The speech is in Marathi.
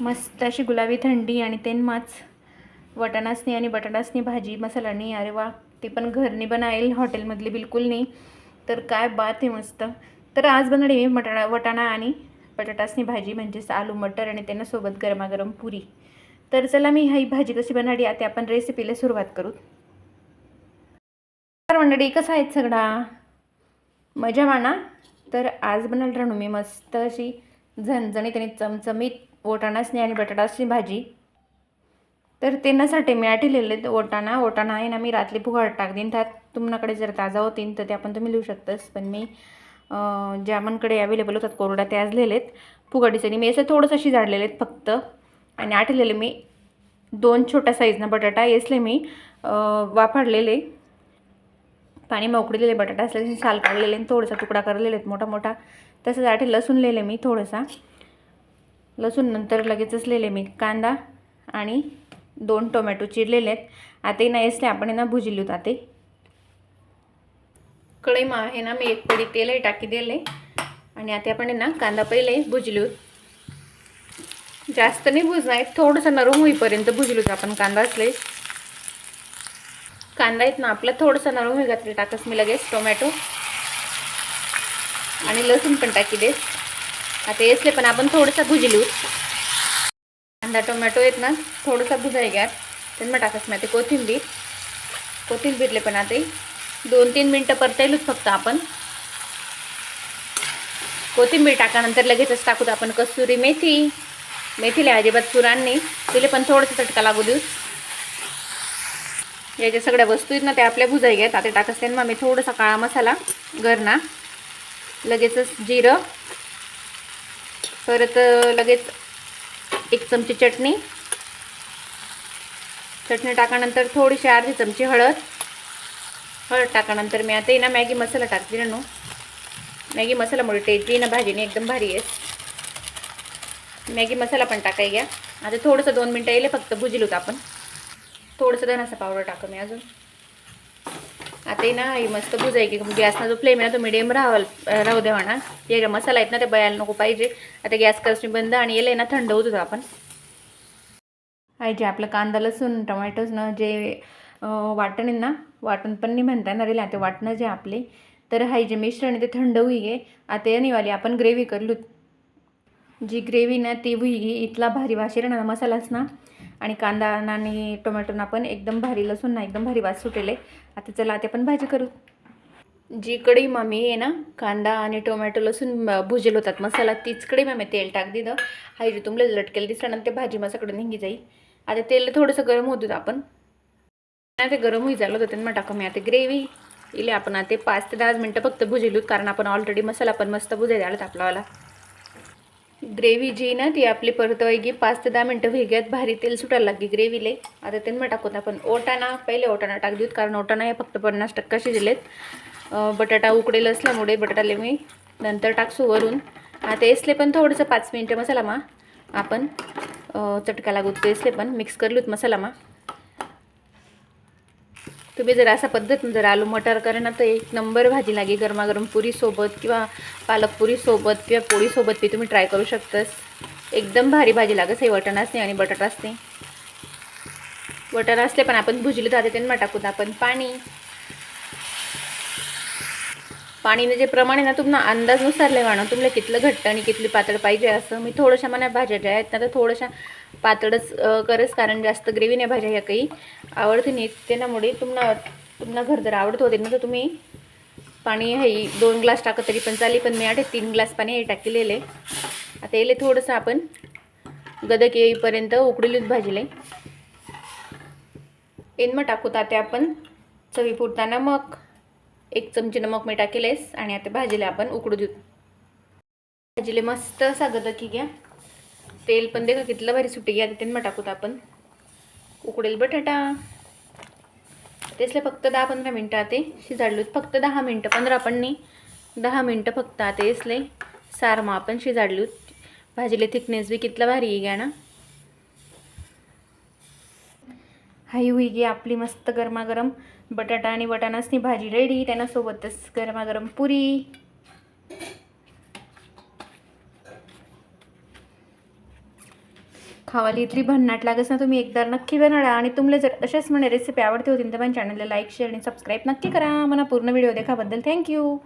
मस्त अशी गुलाबी थंडी आणि तेनमाच वटाणासनी आणि बटाटासनी भाजी मसालानी अरे वा. ते पण घरनी बनाईल हॉटेलमधली बिलकुल नाही. तर काय बात आहे मस्त. तर आज बनवली मी मटाणा वटाणा आणि बटाटासनी भाजी म्हणजेच आलू मटर आणि त्यांना सोबत गरमागरम पुरी. तर चला मी ही भाजी कशी बनवली आता आपण रेसिपीला सुरुवात करू. तर मंडळी कसं आहेत सगळा? मजा माना. तर आज बनवलं राहणू मी मस्त अशी झणझणीत आणि चमचमीत वटाणासनी आणि बटाटाची भाजी. तर त्यांनासाठी मी आठवलेले ओटाणा. ओटाणा आहे ना मी रात्री फुगाड देईन त्यात तुमच्याकडे जर ताजा होतीन तर त्या पण तुम्ही लिहू शकतास. पण मी ज्यामनकडे अवेलेबल होतात कोरडा त्याच लिहिलेत फुगाडीसाठी मी असं थोडंसं शिजाडलेले आहेत फक्त. आणि आठवलेले मी दोन छोट्या साईजनं बटाटा येसले मी वाफाडलेले. पाणी मोकळलेले बटाटा असले साल काढलेले आणि थोडासा तुकडा करलेले आहेत मोठा मोठा तसंच आठे लसूण लिहिले मी थोडासा. लसूण नंतर लगेचच लिहिले मी कांदा आणि दोन टोमॅटो चिरलेले आहेत. आता नाही असले आपण ना भुजिले होत आता कढईमा आहे ना मी एक पडी तेलही टाकी दिले आणि आता आपण आहे ना कांदा पहिले भुजले. होत जास्त नाही भुजणार थोडंसं नरम होईपर्यंत भुजलो होत आपण कांदा असले. कांदा आहेत ना आपला थोडंसं नरम होई घातले टाकस मी लगेच टोमॅटो. आणि लसूण पण टाकी देस आता येसले पण आपण थोडंसं भुजलू. कांदा टोमॅटो आहेत ना थोडंसं भुजाय घ्या. त्यांना टाकस नाही ते कोथिंबीर. कोथिंबीरले पण आता दोन तीन मिनटं परतायलोच फक्त आपण. कोथिंबीर टाकानंतर लगेचच टाकूत आपण कस्तुरी मेथी. मेथीला अजिबात पुराण नाही. तिला पण थोडंसं चटका लागू देऊ. या ज्या सगळ्या वस्तू आहेत ना त्या आपल्या भुजाई घ्यात आता टाकत असते मग मी थोडासा काळा मसाला घरना. लगेचच जिरं. परत लगेच एक चमची चटणी. चटणी टाकानंतर थोडीशी अर्धी चमची हळद. हळद टाकानंतर मी आता ना मॅगी मसाला टाकते ना नो. मॅगी मसालामुळे टेस्टी ना भाजीने एकदम भारी आहे. मॅगी मसाला पण टाकाय घ्या. आता थोडंसं दोन मिनटं येईल फक्त भुजील होतं आपण. थोडंसं धनाचा पावडर टाकू मी अजून. आता ना ही मस्त भुजाय की गॅसना जो फ्लेम आहे ना तो मिडियम राहावा राहू द्यावा ना हे मसाला आहेत ना ते बयाला नको पाहिजे. आता गॅस कसणी बंद आणि येले ना थंड होत होतो आपण. आहे जे आपलं कांदा लसूण टोमॅटोज ना जे वाटण आहे ना वाटण पण नाही म्हणता येणार ना ते वाटणं जे आपले तर हाय जे मिश्रण आहे ते थंड होई गे. आता ये निवाली आपण ग्रेव्ही करलो जी ग्रेव्ही ना ती हुई गे इथला भारी वाशेर ना मसालाच ना. आणि कांदा आणि टोमॅटोना पण एकदम भारी लसूण ना एकदम भारी वास सुटेले आता चला आता पण भाजी करू. जी कढई मामी आहे ना कांदा आणि टोमॅटो लसूण भुजेल होतात मसाला तीच कढई मामी तेल टाक दिलं. हाय जे तुमले लटकेल दिसल्यानंतर ते भाजी मसाकडे निघी जाईल. आता तेल थोडंसं गरम होतं आपण. नाही ते गरम होई झालं होतं मग टाकू मी. आता ग्रेव्ही इले आपण आता पाच ते दहा मिनटं फक्त भुजेलूत कारण आपण ऑलरेडी मसाला पण मस्त भुजायला झाला आपल्याला ग्रेव्ही जी ना ती आपली परतवायगी पाच ते दहा मिनटं भेग्यात भारी तेल सुटायला लागली ग्रेव्हीले. आता त्यांना टाकून आपण ओटाणा पहिले ओटाणा टाक देऊत कारण ओटाणा हे फक्त पन्नास टक्का शिजलेत. बटाटा उकडेल असल्यामुळे बटाटाले मी नंतर टाकसू वरून. आता यसले पण थोडंसं पाच मिनटं मसाला मा. आपण चटका लागू तेसले पण मिक्स करलूत मसाला मा. तुम्ही जर असा पद्धत जर आलू मटार करा ना तर एक नंबर भाजी लागे गरमागरम पुरीसोबत किंवा पालक पुरीसोबत किंवा पोळीसोबत बी तुम्ही ट्राय करू शकतास. एकदम भारी भाजी लागत हे वटण असते आणि बटाटा असते. वटाणा असले पण आपण भुजले तर आता त्यांना टाकून आपण पाणी पाणीने जे प्रमाण आहे ना तुम्हाला अंदाजनुसार लेवाणं तुम्हाला कितलं घट्ट आणि कितली पातळ पाहिजे असं मी थोड्याशा मला भाज्या ज्या आहेत ना तर थोड्याशा पातळच करस कारण जास्त ग्रेव्ही नाही भाज्या ह्या काही आवडते नाही त्यामुळे तुम्हाला तुम्हाला घर जर आवडत होते ना तर तुम्ही पाणी हे दोन ग्लास टाकत तरी पण चालेल पण मी आठ तीन ग्लास पाणी हे टाकलेले. आता येले थोडंसं आपण गदक येईपर्यंत उकडलेलीच भाजीले. येन मग टाकू ताते आपण चवी फुटताना मग. एक चमची नमक मी टाकेलेस आणि आता भाजीला आपण उकडू देऊ. भाजीले मस्त सागं की घ्या. तेल पण दे का कितलं भारी सुटी घ्या. तिथे मग टाकूत आपण. उकडेल बटाटा. तेसले फक्त दहा पंधरा मिनटं ते शिजाडलोत फक्त दहा मिनटं. पंधरा पण नाही. दहा मिनटं फक्त आता. येसले सार मग आपण शिजाडलोत. भाजीले थिकनेस बी कितला भारी आहे घ्या ना. हाई हुई गी आपली मस्त गरमागरम बटाटा आणि बटाणासनी भाजी रेडी त्यांनासोबतच गरमागरम पुरी. खावाली इथली भन्नाट लागस ना तुम्ही एकदा नक्की बनवा आणि तुमले जर अशाच म्हणे रेसिपी आवडते होती तर पण चॅनलला लाईक शेअर आणि सबस्क्राईब नक्की करा. मला पूर्ण व्हिडिओ देखाबद्दल थँक्यू